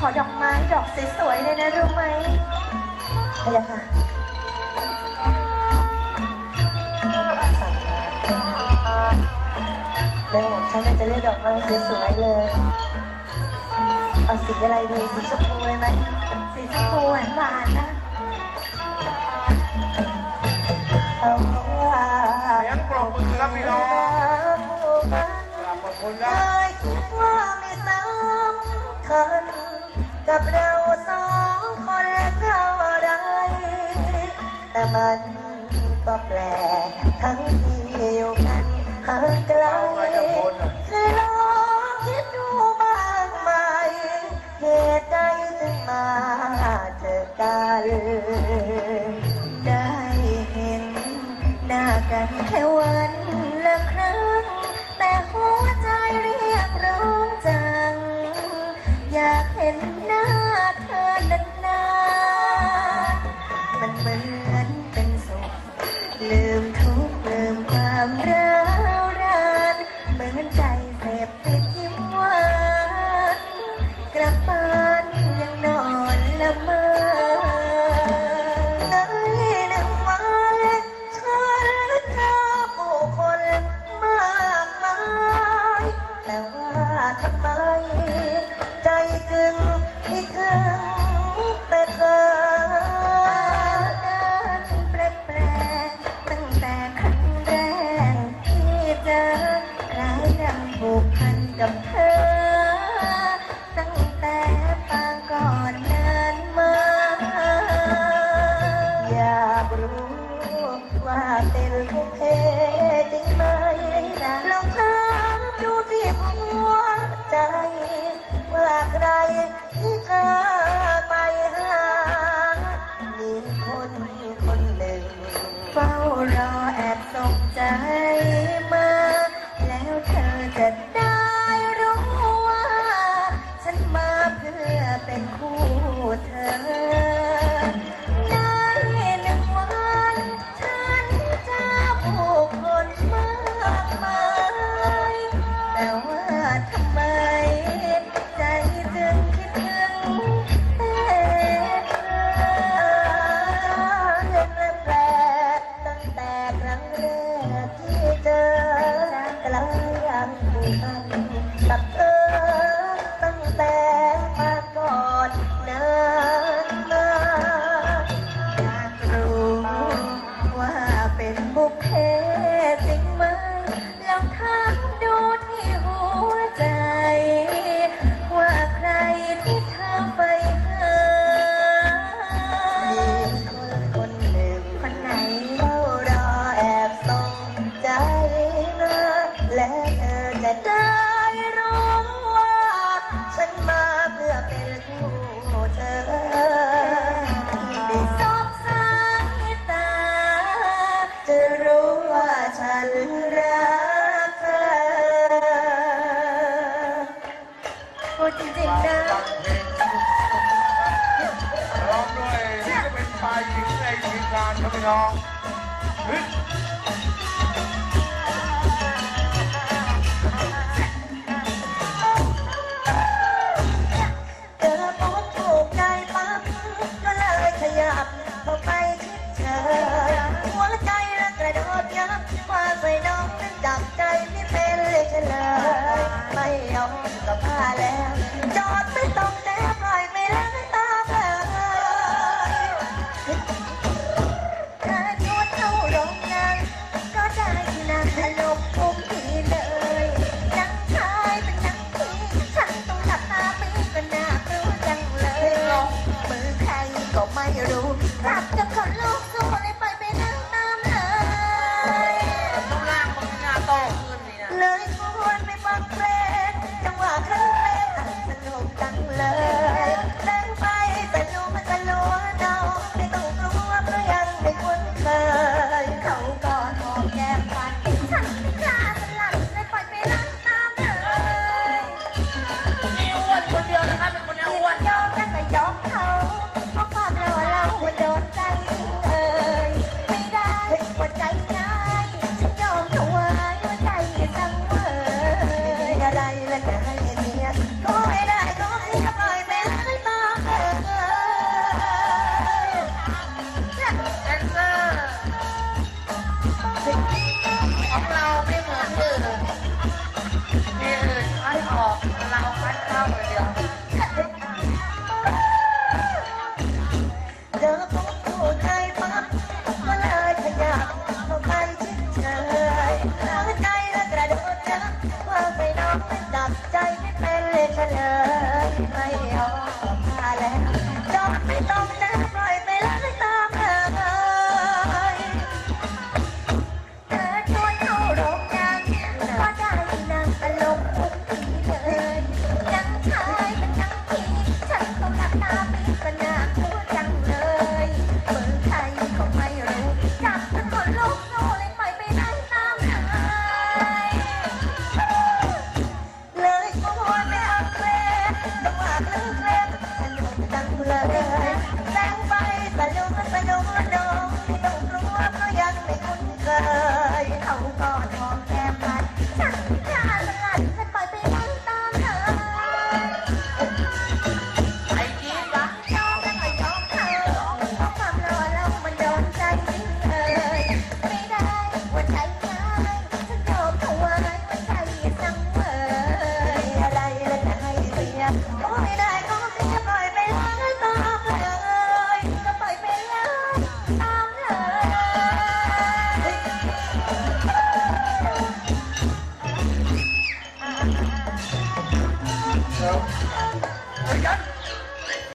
ขอดอกไม้ดอกสวยๆเลยนะรู้ไหมพะยะค่ะแม่ของฉันน่าจะเลือกดอกไม้สวยๆเลย เอาสีอะไรดีสีชมพูเลยไหมสีชมพูหวานๆนะเอาว่าเสียงปรบมือครับพี่น้องราบขอบคุณคเมันก็แปลกทั้งที่อยู่กันห่างไกลเคยลองคิดดูบ้างไหมเหตุใดถึงมาเจอกันได้เห็นหน้ากันแค่วันละครั้ง แต่หัวใจเรียกร้องจัง อยากเห็นหน้าเธอนาน ว่าเป็นผู้เพจริงไหมลองถามดูที่หัวใจ ว่าใครที่เธอไปหา มีคนคนหนึ่ง เฝ้ารอแอบส่งใจ พูดจริงๆนะร้องด้วยศิลปินชายหญิงในทีมงานครับพี่น้อง Dale. Tá Bye.